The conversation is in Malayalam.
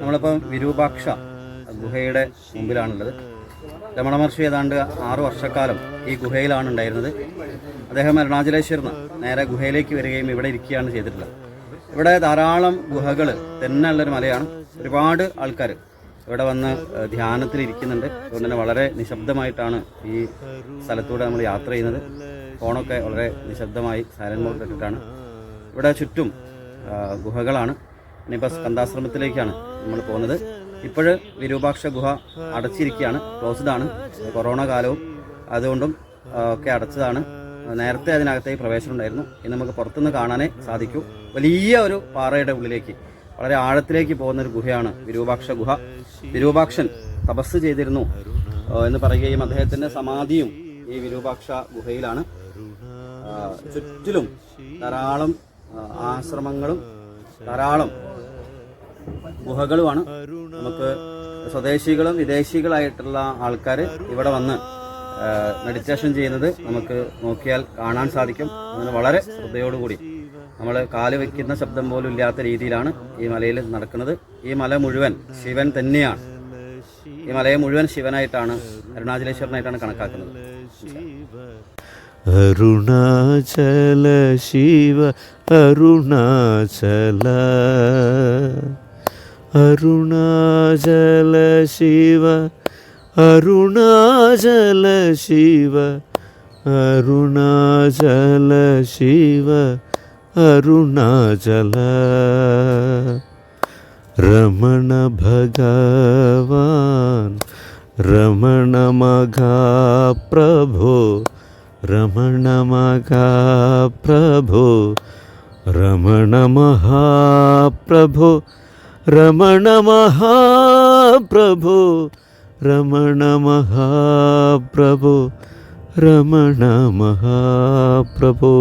നമ്മളിപ്പം വിരൂപാക്ഷ ഗുഹയുടെ മുമ്പിലാണുള്ളത്. രമണ മഹർഷി ഏതാണ്ട് ആറു വർഷക്കാലം ഈ ഗുഹയിലാണ് ഉണ്ടായിരുന്നത്. അദ്ദേഹം അരുണാചലേശ്വരന്ന് നേരെ ഗുഹയിലേക്ക് വരികയും ഇവിടെ ഇരിക്കുകയാണ് ചെയ്തിട്ടുള്ളത്. ഇവിടെ ധാരാളം ഗുഹകൾ തന്നെ ഉള്ളൊരു മലയാണ്. ഒരുപാട് ആൾക്കാർ ഇവിടെ വന്ന് ധ്യാനത്തിൽ ഇരിക്കുന്നുണ്ട്. അതുകൊണ്ട് തന്നെ വളരെ നിശബ്ദമായിട്ടാണ് ഈ സ്ഥലത്തൂടെ നമ്മൾ യാത്ര ചെയ്യുന്നത്. ഫോണൊക്കെ വളരെ നിശബ്ദമായി സൈലന്റ് മോഡ് ഇട്ടിട്ടാണ്. ഇവിടെ ചുറ്റും ഗുഹകളാണ്. ഇനിയിപ്പോൾ സ്കന്ധാശ്രമത്തിലേക്കാണ് നമ്മൾ പോകുന്നത്. ഇപ്പോഴ് വിരൂപാക്ഷ ഗുഹ അടച്ചിരിക്കുകയാണ്. ക്ലോസ്ഡ് ആണ് കൊറോണ കാലവും അതുകൊണ്ടും ഒക്കെ അടച്ചതാണ്. നേരത്തെ അതിനകത്തേക്ക് പ്രവേശനം ഉണ്ടായിരുന്നു ഇനി നമുക്ക് പുറത്തുനിന്ന് കാണാനേ സാധിക്കൂ. വലിയ ഒരു പാറയുടെ ഉള്ളിലേക്ക് വളരെ ആഴത്തിലേക്ക് പോകുന്ന ഒരു ഗുഹയാണ് വിരൂപാക്ഷ ഗുഹ. വിരൂപാക്ഷൻ തപസ് ചെയ്തിരുന്നു എന്ന് പറയുകയും അദ്ദേഹത്തിന്റെ സമാധിയും ഈ വിരൂപാക്ഷ ഗുഹയിലാണ്. ചുറ്റിലും ധാരാളം ആശ്രമങ്ങളും ധാരാളം ഗുഹകളുമാണ്. നമുക്ക് സ്വദേശികളും വിദേശികളായിട്ടുള്ള ആൾക്കാർ ഇവിടെ വന്ന് മെഡിറ്റേഷൻ ചെയ്യുന്നത് നമുക്ക് നോക്കിയാൽ കാണാൻ സാധിക്കും. അങ്ങനെ വളരെ ശ്രദ്ധയോടുകൂടി. നമ്മൾ കാൽ വയ്ക്കുന്ന ശബ്ദം പോലും ഇല്ലാത്ത രീതിയിലാണ് ഈ മലയിൽ നടക്കുന്നത്. ഈ മല മുഴുവൻ ശിവൻ തന്നെയാണ്. ഈ മലയെ മുഴുവൻ ശിവനായിട്ടാണ് അരുണാചലേശ്വരനായിട്ടാണ് കണക്കാക്കുന്നത്. അരുണാചല ശിവ അരുണാചല. अरुणाचल शिव अरुणाचल शिव अरुणाचल शिव अरुणाचल। रमण भगवान् रमण मघा प्रभो रमण मघा प्रभो रमण महाप्रभो। രമണ മഹാപ്രഭോ രമണ മഹാപ്രഭോ രമണ മഹാപ്രഭോ